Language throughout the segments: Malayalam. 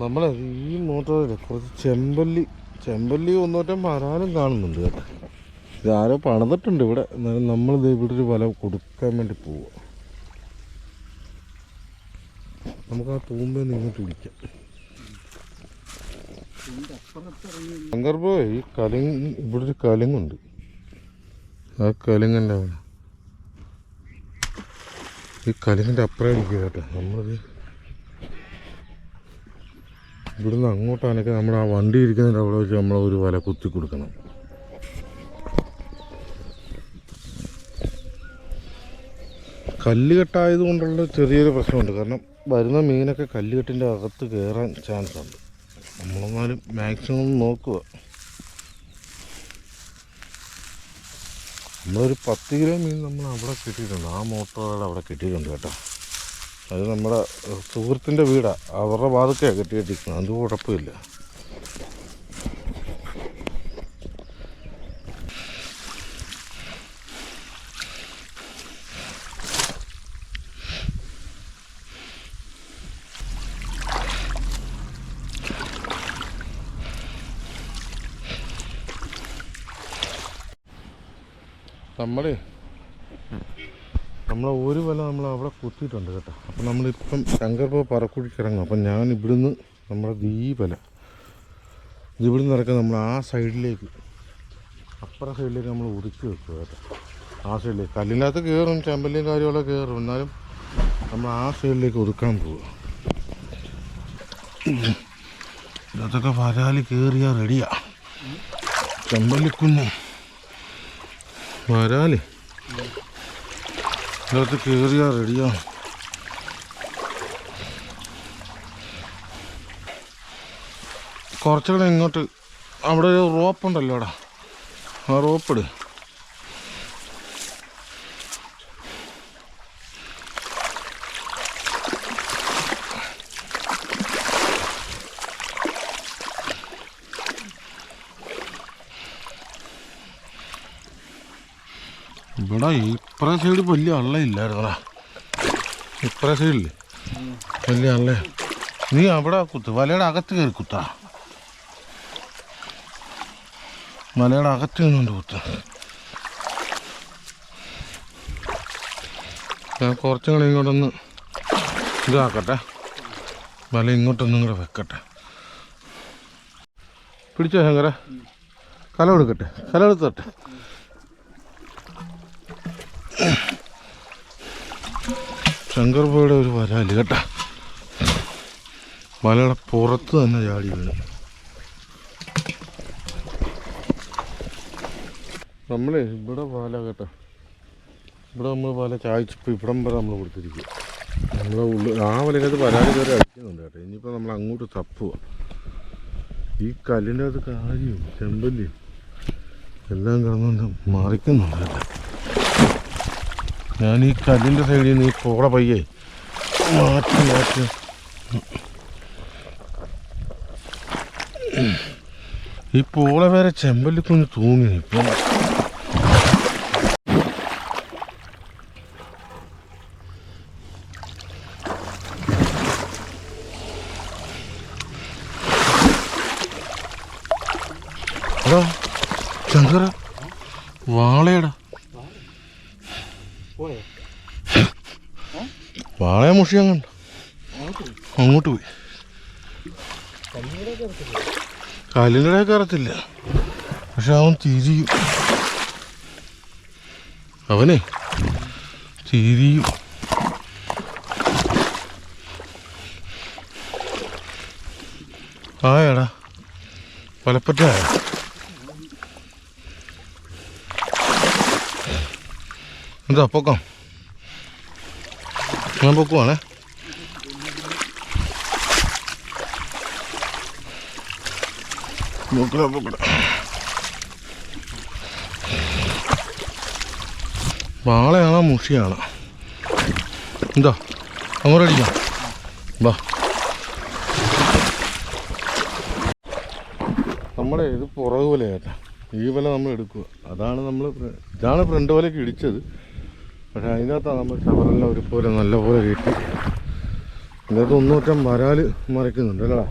നമ്മളെ ഈ മോട്ടോറിൽ കുറച്ച് ചെമ്പല്ലി ചെമ്പല്ലി ഒന്നോറ്റം വരാനും കാണുന്നുണ്ട് കേട്ടോ. ഇതാരോ പണിതിട്ടുണ്ട് ഇവിടെ. എന്നാലും നമ്മളിത് ഇവിടെ ഒരു വല കൊടുക്കാൻ വേണ്ടി പോവുക നമുക്ക് ആ തൂമ്പ നിന്ന് വിളിക്കാം ശങ്കർബോ ഈ കലിങ് ഇവിടെ ഒരു കലിങ്ങുണ്ട്. ആ കലിങ്ങന്റെ ഈ കലിങ്ങിന്റെ അപ്പുറം ഇരിക്കുക കേട്ടോ. നമ്മളിത് ഇവിടുന്ന് അങ്ങോട്ടാണെങ്കിൽ നമ്മൾ ആ വണ്ടി ഇരിക്കുന്നതിന്റെ അവിടെ വെച്ച് നമ്മൾ ഒരു വല കുത്തി കൊടുക്കണം. കല്ലുകെട്ടായത് കൊണ്ടുള്ള ചെറിയൊരു പ്രശ്നമുണ്ട്. കാരണം വരുന്ന മീനൊക്കെ കല്ലുകെട്ടിന്റെ അകത്ത് കയറാൻ ചാൻസ് ഉണ്ട്. നമ്മളെന്നാലും മാക്സിമം നോക്കുക. നമ്മളൊരു പത്ത് കിലോ മീൻ നമ്മൾ അവിടെ കിട്ടിയിട്ടുണ്ട്. ആ മോട്ടോറുകൾ അവിടെ കിട്ടിയിട്ടുണ്ട് കേട്ടോ. അത് നമ്മുടെ സുഹൃത്തിന്റെ വീടാണ് അവരുടെ വാതൊക്കെയാണ് കെട്ടിയിട്ടിരിക്കുന്നത് അത് കുഴപ്പമില്ല. നമ്മൾ നമ്മൾ ഒരു വല നമ്മൾ അവിടെ കുത്തിയിട്ടുണ്ട് കേട്ടോ. അപ്പം നമ്മളിപ്പം ശങ്കർപ്പ പറക്കുഴിക്ക് ഇറങ്ങും അപ്പം ഞാൻ ഇവിടുന്ന് നമ്മുടെ ദീപല ഇവിടുന്ന് ഇറക്കാൻ നമ്മൾ ആ സൈഡിലേക്ക് അപ്പുറ സൈഡിലേക്ക് നമ്മൾ ഒതുക്കി വെക്കുക കേട്ടോ. ആ സൈഡിലേക്ക്. കല്ലിനകത്ത് കയറും ചെമ്പല്ലിയും കാര്യങ്ങളൊക്കെ കയറും എന്നാലും നമ്മൾ ആ സൈഡിലേക്ക് ഒതുക്കാൻ പോവുക. ഇതൊക്കെ വരാൽ കയറിയാൽ റെഡിയാ. ചെമ്പല്ലിക്കുഞ്ഞ്. വരാൽ. ഇതിനകത്ത് കയറിയാ റെഡിയാണ് കുറച്ചുകൂടെ ഇങ്ങോട്ട് അവിടെ ഒരു റോപ്പ് ഉണ്ടല്ലോ അവിടെ ആ റോപ്പ് ഇട് ഇവിടെ ഇപ്പറ സൈഡ് വലിയ അള്ളയില്ലായിരുന്നടാ. ഇപ്പറ സൈഡിൽ വലിയ അള്ള. നീ അവിടെ കുത്ത്. വലയുടെ അകത്ത് കയറി കുത്താ. വലയുടെ അകത്ത് നിന്നുണ്ട് കുത്ത. ഞാൻ കുറച്ചും കൂടെ ഇങ്ങോട്ടൊന്ന് ഇതാക്കട്ടെ. വല ഇങ്ങോട്ടൊന്നും കൂടെ വെക്കട്ടെ. പിടിച്ചോ ശങ്കര കല എടുക്കട്ടെ കല എടുത്തട്ടെ ശങ്കർബോയുടെ ഒരു വരാൽ കേട്ടാ. വലയുടെ പുറത്ത് തന്നെ ചാടി വീണു. നമ്മളെ ഇവിടെ വല കേട്ടോ. ഇവിടെ നമ്മൾ വല ചായച്ചപ്പോൾ ഇവിടം വരെ നമ്മൾ കൊടുത്തിരിക്കുക നമ്മളെ ഉള്ളു ആ വലക്കകത്ത് വരാൽ കയറി അടിക്കുന്നുണ്ട് കേട്ടോ. ഇനിയിപ്പോൾ നമ്മൾ അങ്ങോട്ട് തപ്പുക ഈ കല്ലിന്റെ അത് കാര്യവും ചെമ്പല്ലിയും. എല്ലാം കിടന്നുകൊണ്ട് മറിക്കുന്നുണ്ട് കേട്ടോ. ഞാൻ ഈ കല്ലിന്റെ സൈഡിൽ നിന്ന് ഈ പോള പയ്യെ മാറ്റി മാറ്റി. ഈ പോള വരെ ചെമ്പല്ലിക്കുഞ്ഞ് തൂങ്ങി ഇപ്പം എടാ ശങ്കര വാളയടാ മുഷിയാൻ കണ്ട അങ്ങോട്ട് പോയി. കാലിന്റെ കയറത്തില്ല പക്ഷെ അവൻ തിരിയും. അവനെ തിരിയും. ആയടാ. പലപ്പറ്റായ എന്താ പൊക്കം? ഞാൻ പൊക്കുവാണേ പൊക്കട പൊക്കട വാളയാണോ മുഷിയാണോ എന്താ അങ്ങോട്ട് അടിക്കാം വാ നമ്മളെ ഇത് പുറകു വലയാട്ടാ ഈ വല നമ്മൾ എടുക്കുക. അതാണ് നമ്മൾ ഇതാണ് ഫ്രണ്ട് വലയ്ക്ക് ഇടിച്ചത്. പക്ഷെ അതിനകത്താണ് നമ്മൾ ഷവറെല്ലാം ഒരുപോലെ നല്ലപോലെ കയറ്റി ഇതിനകത്ത് ഒന്നൂറ്റം വരാൽ മറിക്കുന്നുണ്ട് അല്ലേ?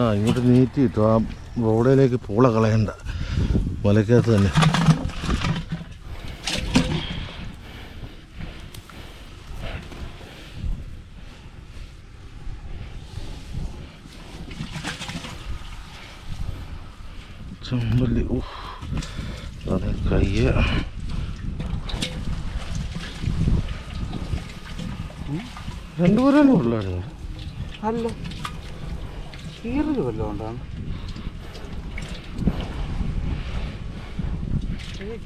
ആ ഇങ്ങോട്ട് നീറ്റി കിട്ടും ആ റോഡിലേക്ക് പൂള കളയണ്ട. വലക്കകത്ത് തന്നെ. ചെമ്പല്ലി ഊഹ് അതെ കയ്യ. രണ്ടുപേരല്ലേ ഉള്ളായിരുന്നു അല്ല. കീറൽ വല്ലതും കൊണ്ടാണ്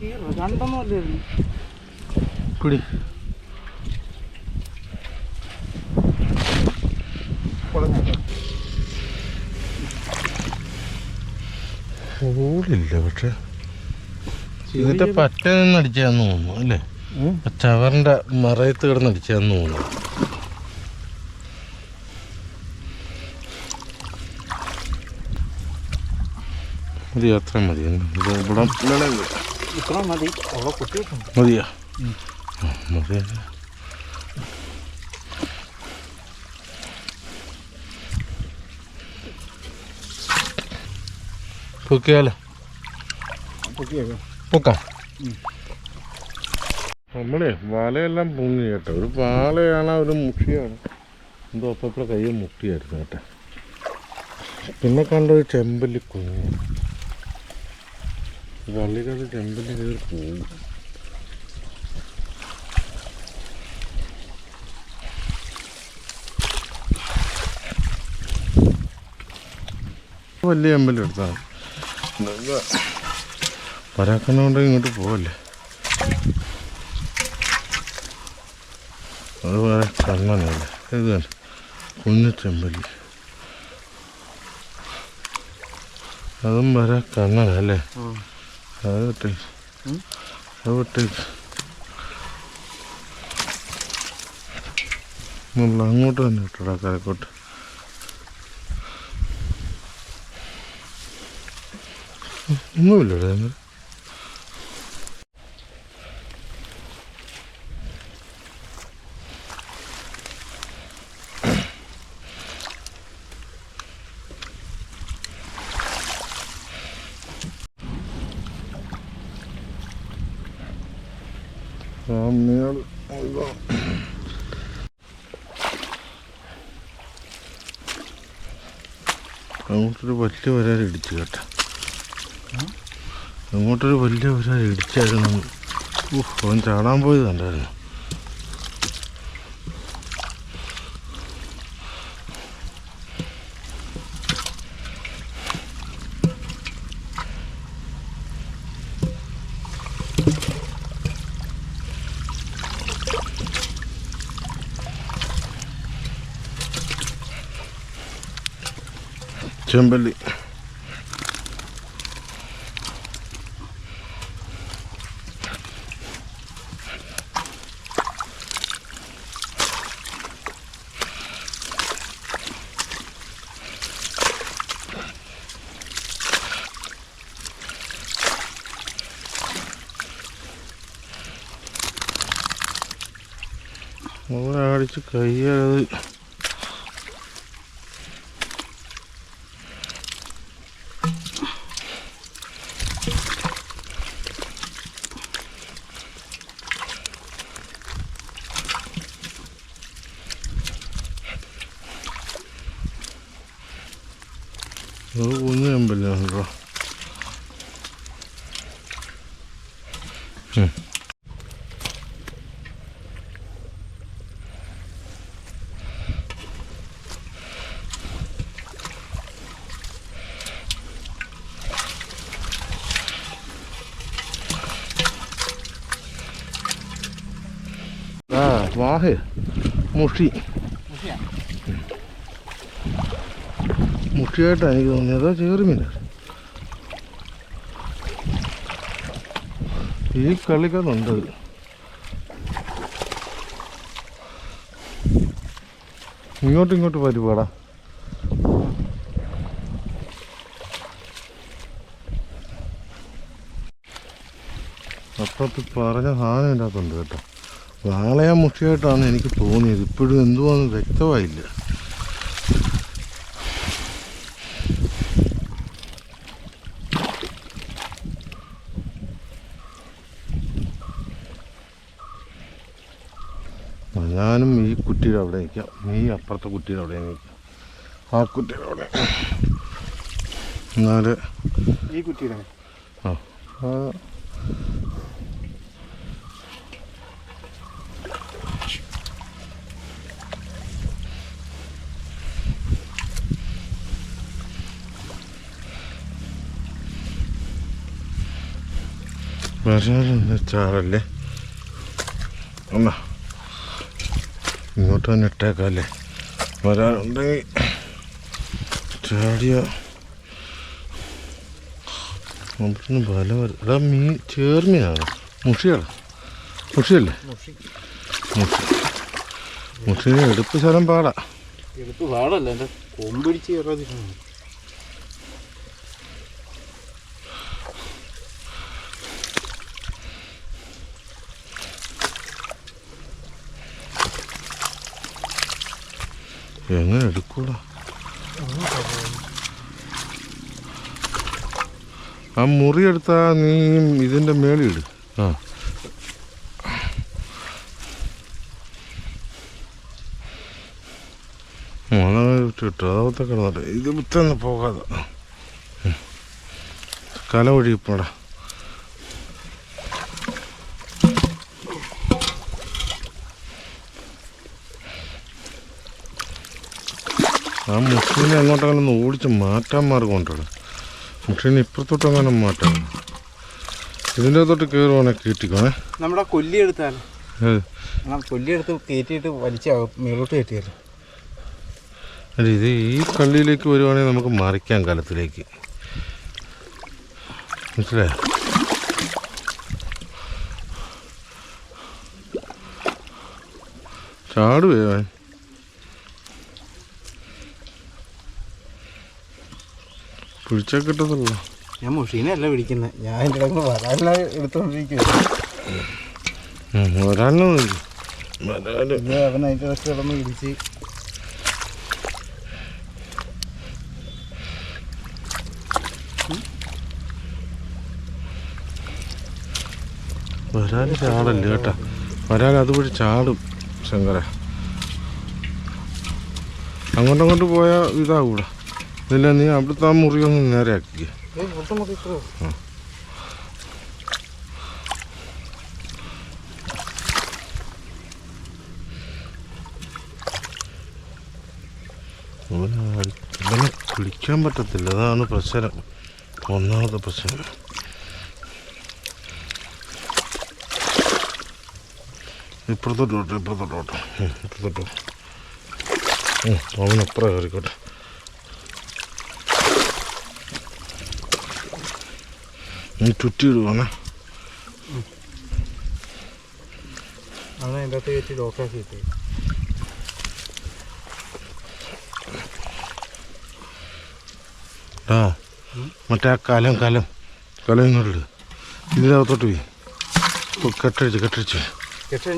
കീറ രണ്ടൊന്നും അല്ലായിരുന്നു. പിടി. ഓടില്ല പക്ഷെ. ഇതിന്റെ പറ്റ നിന്നടിച്ചാന്ന് തോന്നുന്നു അല്ലേ? ചവറിന്റെ മറയത്ത് കിടന്നടിച്ചാന്ന് തോന്നുന്നു. മതി അത്രയും മതി ഇത് ഇവിടെ ഇത്ര മതി. അവിടെ കുത്തിയിട്ടുണ്ട്. മതിയാ? മതി പൊക്കിയാലോ? പൊക്കാം. നമ്മളെ വലയെല്ലാം പൊങ്ങി കേട്ടോ. ഒരു പാളയാണ് ഒരു മുട്ടിയാണ് എന്തോ അപ്പം കൈ മുട്ടിയായിരുന്നു കേട്ടോ. പിന്നെ കണ്ടൊരു ചെമ്പല്ലി കുഞ്ഞ്. വള്ളിക്കത് ചെമ്പിന്റെ കയറി പോകും. വലിയ അമ്പലം എടുത്താണ് പരാക്കണ്ണ ഇങ്ങോട്ട് പോവല്ലേ? അത് വേറെ കണ്ണനല്ലേ ഇത് തന്നെ. കുഞ്ഞു അതും വരെ കണ്ണനല്ലേ അത് വിട്ടേ. അത് വിട്ടേ മുള്ള അങ്ങോട്ട് തന്നെ വിട്ടടാ കരക്കോട്ട്. ഒന്നുമില്ലടാ എന്നാൽ സാമ്യകൾ അങ്ങോട്ടൊരു വലിയ വരാൽ ഇടിച്ചു കേട്ടോ അങ്ങോട്ടൊരു വലിയ ഒരാൾ ഇടിച്ചായിരുന്നു ഊഹ് അവൻ ചാടാൻ പോയത് കണ്ടായിരുന്നു. ചെമ്പല്ലി. അടിച്ച് കയ്യത് അത് കുഞ്ഞു അമ്പലാണ് കേട്ടോ ഉം. ആ വാഹ്. മുഷി. മുഷിയായിട്ടാണ് എനിക്ക് തോന്നിയത്. അതോ ചേറുമീന ഈ കളിക്കുന്നുണ്ട്. ഇങ്ങോട്ടും ഇങ്ങോട്ട് പരിപാടാ അപ്പുറത്ത് പറഞ്ഞ സാധനം ഇതിനകത്തുണ്ട് കേട്ടോ. വാളയാ മുട്ടിയായിട്ടാണ് എനിക്ക് തോന്നിയത്. ഇപ്പോഴും എന്തുവാന്ന് വ്യക്തമായില്ല. ഞാനും ഈ കുറ്റിയുടെ അവിടെ നിൽക്കാം. ഈ അപ്പുറത്തെ കുറ്റിയുടെ അവിടെ നിൽക്കാം. ആ കുറ്റിയുടെ അവിടെ. എന്നാൽ ഈ കുറ്റിയുടെ ആ. ആ, വരാനുണ്ട് അമ്മ എന്നാ ഇങ്ങോട്ട് തന്നെ ഇട്ടേക്കല്ലേ? വരാനുണ്ടെങ്കിൽ ചാടിയ. അവിടുന്ന് ബലം വരും എടാ മീൻ ചേർമീനാണ് മുഷിയാണ് മുഷിയല്ലേ? മുഷി. മുഷി. എടുപ്പ് സ്ഥലം പാടാ. എടുപ്പ് പാടല്ല എന്റെ കൊമ്പിടിച്ച് കയറാതിരുന്നു എങ്ങനെ എടുക്കൂടാ? ആ മുറി എടുത്താ നീ ഇതിന്റെ മേളിയിട് ആ. കിട്ടും അതത്തെ കിടന്നോട്ടെ ഇത് വിത്തന്നെ പോകാതെ. കല ഒഴിയപ്പോടാ ആ മുഷീനെ അങ്ങോട്ടങ്ങനെ ഒന്ന് ഓടിച്ച് മാറ്റാൻ മാർഗമുണ്ടല്ലോ. മുസ്ലിനെ ഇപ്പുറത്തോട്ട് അങ്ങനെ മാറ്റാം ഇതിന്റെ അകത്തോട്ട് കയറുവാണെ കയറ്റിക്കോണേ നമ്മുടെ കൊല്ലി എടുത്താൽ കൊല്ലിയെടുത്ത് കയറ്റിയിട്ട് വലിച്ച് മേളോട്ട് മേലോട്ട് കയറ്റിയല്ലോ അല്ല ഇത് ഈ കള്ളിയിലേക്ക് വരുവാണെങ്കിൽ നമുക്ക് മറിക്കാം കലത്തിലേക്ക്. മനസ്സിലായോ? ചാടുവേ പിടിച്ചാൽ കിട്ടത്തില്ല ഞാൻ മുഷീനല്ല പിടിക്കുന്നത് ഞാൻ എന്റെ ഇടയ്ക്ക് ഒരാളിനെ വരാൽ ഇത് അവൻ അതിന്റെ ഇടയ്ക്ക് കിടന്ന് ഇടിച്ച് വരാൽ ചാടല്ലേ കേട്ടാ. വരാൽ അതുവഴി ചാടും ശങ്കര അങ്ങോട്ടങ്ങോട്ട് പോയാൽ ഇതാകൂടാ ഇല്ല നീ അവിടുത്തെ ആ മുറി ഒന്ന് നേരെ കുളിക്കാൻ ഇവനെ അടി- പറ്റത്തില്ല. അതാണ് പ്രശ്നം. ഒന്നാമത്തെ പ്രശ്നം. ഇപ്പുറത്തോട്ട് ഇപ്പുറത്തോട്ട് ഇപ്പുറത്തോട്ട് അവനപ്പുറം കയറിക്കോട്ടെ. നീ ചുറ്റിയിടുവാണേ അതിന്റെ അകത്ത് കയറ്റി ലോക്കാക്കിയിട്ട് ആ മറ്റേ ആ കലം കലം കലം ഇങ്ങോട്ട് ഇതിനകത്തോട്ട് പോയി. കെട്ടടിച്ച് കെട്ടടിച്ച്. കെട്ടി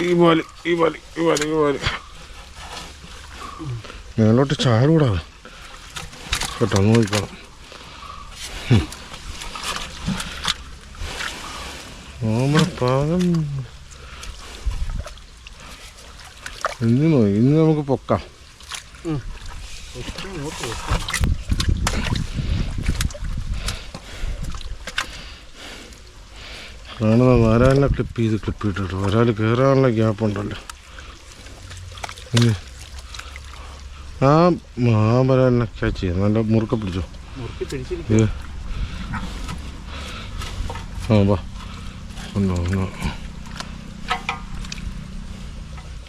ഈ പാൽ ഈ പാൽ ഈ പാൽ ഈ പാൽ മേലോട്ട് ചാടുകൂടാ കേട്ടോ നോക്കിക്കോളാം ഹും. നമ്മുടെ പാകം. ഇന്ന് നോക്കി ഇന്ന് നമുക്ക് പൊക്കാം. കാണുന്ന വരാലിനെ ക്ലിപ്പ് ചെയ്ത് ക്ലിപ്പ് ഇട്ടിട്ട്. വരാൽ കയറാനുള്ള ഗ്യാപ്പ് ഉണ്ടല്ലോ. ആ ആ വരാലിനെ ക്യാച്ച് ചെയ്യാം. നല്ല മുറുക്ക പിടിച്ചോ? മുറുക്കി പിടിച്ചിരിക്കും ഇത് ആ വാ ഉണ്ടോ ഉണ്ടോ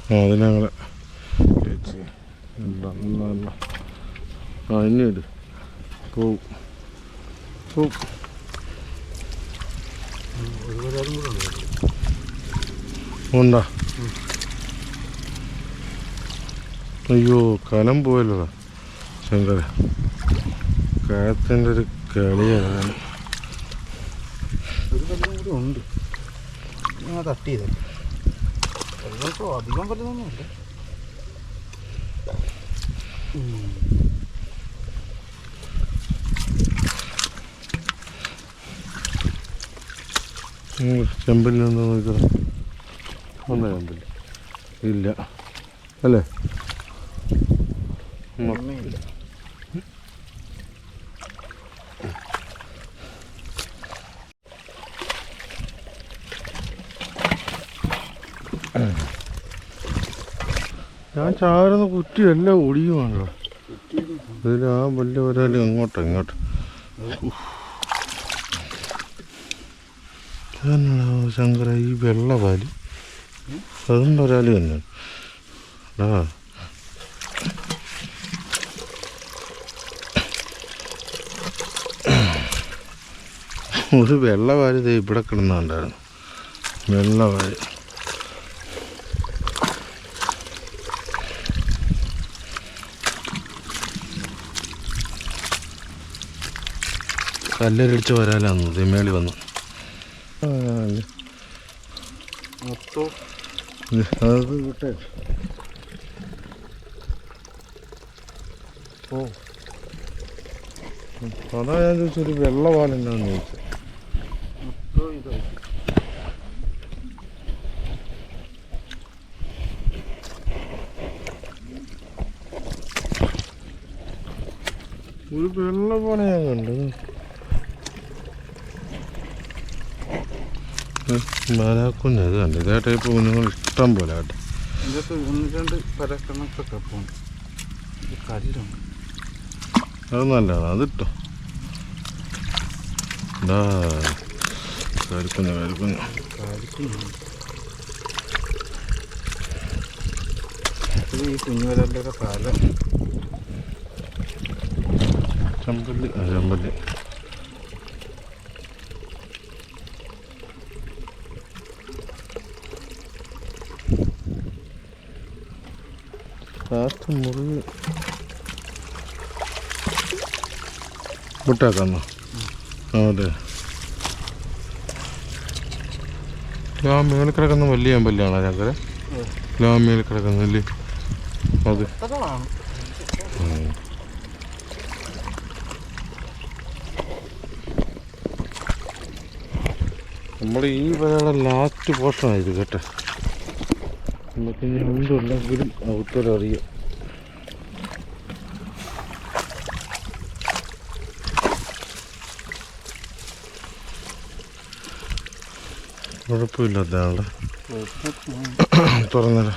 ആ അതിനങ്ങനെ ക്യാച്ച് ചെയ്യാം ഇല്ല, ഇല്ല, ഇല്ല. ആ ഇനി ഇട് പോവും പോവും ഉണ്ട് ഉണ്ടാ അയ്യോ കനം പോയല്ലോടാ. ശങ്കര. കയത്തിന്റെ ഒരു കളിയാണ്. ഉണ്ട്. ഞാൻ തട്ടി ചെയ്തത് വെള്ളമൊക്കെ അധികം വലുതൊന്നുമില്ല. ചെമ്പിൽ നിന്ന് നോക്കണം പല്ല് ഇല്ല. അല്ലേ? ഉം. ഞാൻ ചാരുന്ന കുറ്റി എല്ലാം ഒടിയുമാണല്ലോ ഇതിൽ ആ വലിയ അങ്ങോട്ടോ ഇങ്ങോട്ട് എന്നാണോ ശങ്കര ഈ വെള്ള പാൽ. അതും ഒരാൾ തന്നെ. ആ ഒരു വെള്ള ദേ ഇവിടെ കിടന്നുണ്ടായിരുന്നു വെള്ള കല്ലരടിച്ച് വരാലാന്ന് ദിമേളി വന്നു. അത് ഓ അതാ ഞാൻ ചോദിച്ചൊരു വെള്ള പാലെന്നാന്ന് ചോദിച്ചത് മൊത്തം ഇതായി ഒരു വെള്ള പോലെ ഞാൻ കണ്ടത് മരാക്കുഞ്ഞ് അത് കണ്ടു ഇതേ ടൈപ്പ് കുഞ്ഞുങ്ങൾ ഇഷ്ടം പോലെ കേട്ടോ. ഇതിനകത്ത് ഒന്ന് രണ്ട് പരക്കണക്കൊക്കെ പോകും ഇത് കല്ലുണ്ട് അത് നല്ലതാണ് അതിട്ടോ ഇതാ കരിക്കുഞ്ഞ് കരിക്കുഞ്ഞ്. കാലിക്കുന്നുണ്ട് ഇത് ഈ കുഞ്ഞുവരന്റെ പാല ചെമ്പല്ലി ചെമ്പല്ലി. മുറിവ് വിട്ടേക്കാന്നോ അതെ. ആ മേളിൽ കിടക്കുന്ന വലിയ അമ്പല്ലിയാണോ ഞങ്ങൾ ആ മേളിൽ കിടക്കുന്ന അല്ലേ അത്. നമ്മുടെ ഈ വരയുടെ ലാസ്റ്റ് പോർഷനായത് കേട്ടോ. നമുക്ക് ഇനി എന്തുണ്ടെങ്കിലും ഔത്തരം അറിയാം കുഴപ്പമില്ലാത്ത ആളുടെ തുറന്നേരം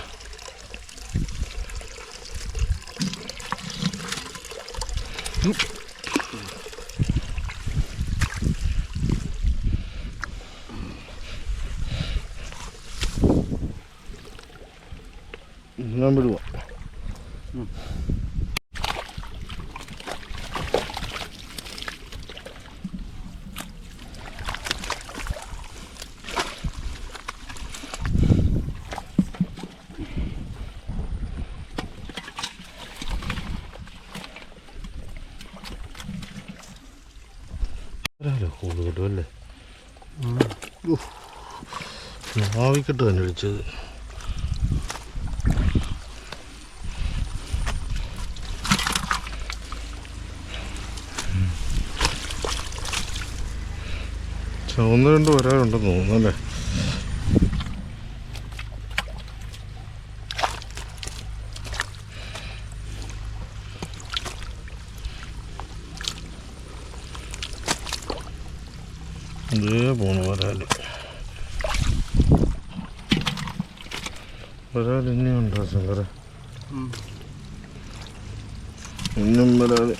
ഞാൻ വിടുവാ നാവിക്കെട്ട് തന്നെ വിളിച്ചത്. ഒന്ന് രണ്ട് വരാറുണ്ടെന്ന് തോന്നുന്നു അല്ലേ ഇതേ പോണു വരാൽ വരാൽ ഇനിയുണ്ടോ ശങ്കര ഇന്നും വരാൽ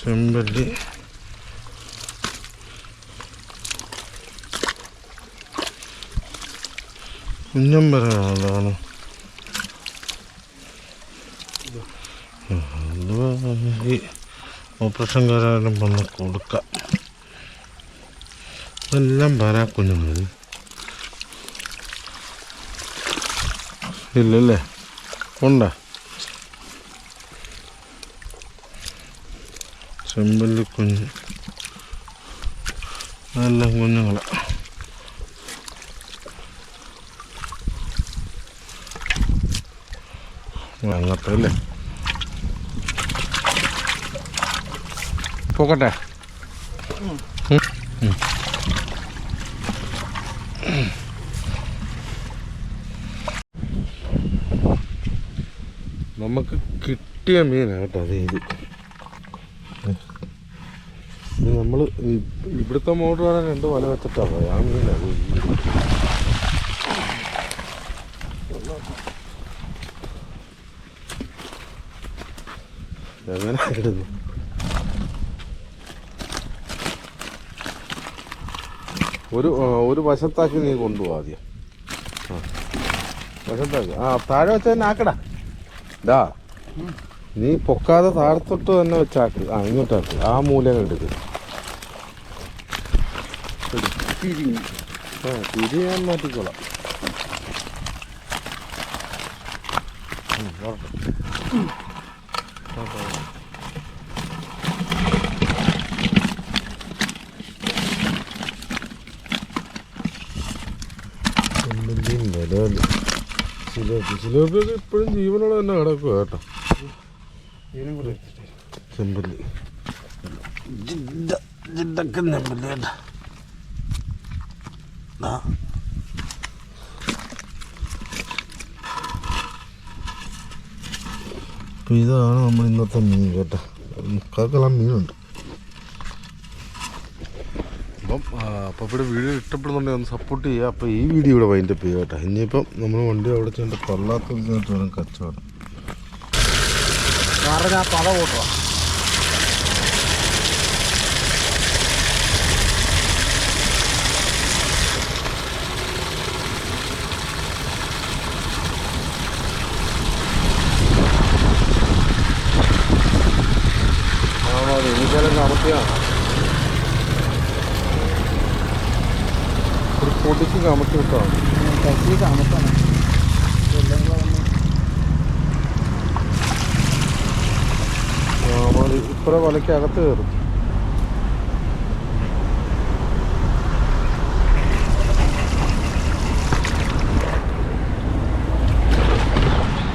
ചെമ്പല്ലി കുഞ്ഞം വരാനുള്ളതാണ് ഈ ഓപ്പറേഷൻകാരും വന്ന് കൊടുക്കാം. ഇതെല്ലാം വരാ കുഞ്ഞുങ്ങൾ ഇല്ലല്ലേ? ഉണ്ട? ചെമ്പല്ലി കുഞ്ഞ്. അതെല്ലാം കുഞ്ഞുങ്ങളെ. അങ്ങനത്തെ അല്ലേ പോകട്ടെ. നമുക്ക് കിട്ടിയ മീനാണ് കേട്ടോ അത് ഇത്. നമ്മൾ ഇവിടുത്തെ മോട്ടർ വരാൻ രണ്ട് വല വെച്ചിട്ടാണ് ആ മീനാണ് ഇത്. എങ്ങനെ ഇടുന്നു ഒരു ഒരു വശത്താക്കി നീ കൊണ്ടുപോകും ആദ്യം. ആ. വശത്താക്കി. ആ താഴെ വെച്ച് തന്നെ ആക്കടാ. ഡാ നീ പൊക്കാതെ താഴത്തോട്ട് തന്നെ വെച്ചാക്ക് ആ ഇങ്ങോട്ടാക്ക് ആ മൂലം എടുക്ക് ആ തിരി ഞാൻ മാറ്റിക്കോളാം. ഉം, ഇപ്പോഴും ജീവനോടെ തന്നെ കിടക്കുക കേട്ടോ ചെമ്പല്ലി ജിഡ ജിഡക്ക് നെമ്പല്ലി കേട്ടോ അപ്പൊ ഇതാണ് നമ്മൾ ഇന്നത്തെ മീൻ കേട്ടോ. മുക്കാക്കെല്ലാം മീനുണ്ട്. അപ്പം അപ്പം അപ്പോൾ ഇവിടെ വീഡിയോ ഇഷ്ടപ്പെടുന്നുണ്ടെങ്കിൽ ഒന്ന് സപ്പോർട്ട് ചെയ്യുക. അപ്പോൾ ഈ വീഡിയോ ഇവിടെ വൈൻഡപ്പ് ചെയ്യുക കേട്ടോ. ഇനിയിപ്പം നമ്മൾ വണ്ടി അവിടെ ചെന്നിട്ട് കൊള്ളാത്ത വേണം കച്ചവടം. ആ പല കൂട്ടുക കമത്തിയാണ് ഒരു പൊടിക്ക് കമത്തി വിട്ടാണ് കത്തി താമസാണ് എല്ലാം കൂടെ വന്ന് ഇപ്പറ വലയ്ക്ക് അകത്ത് കയറും.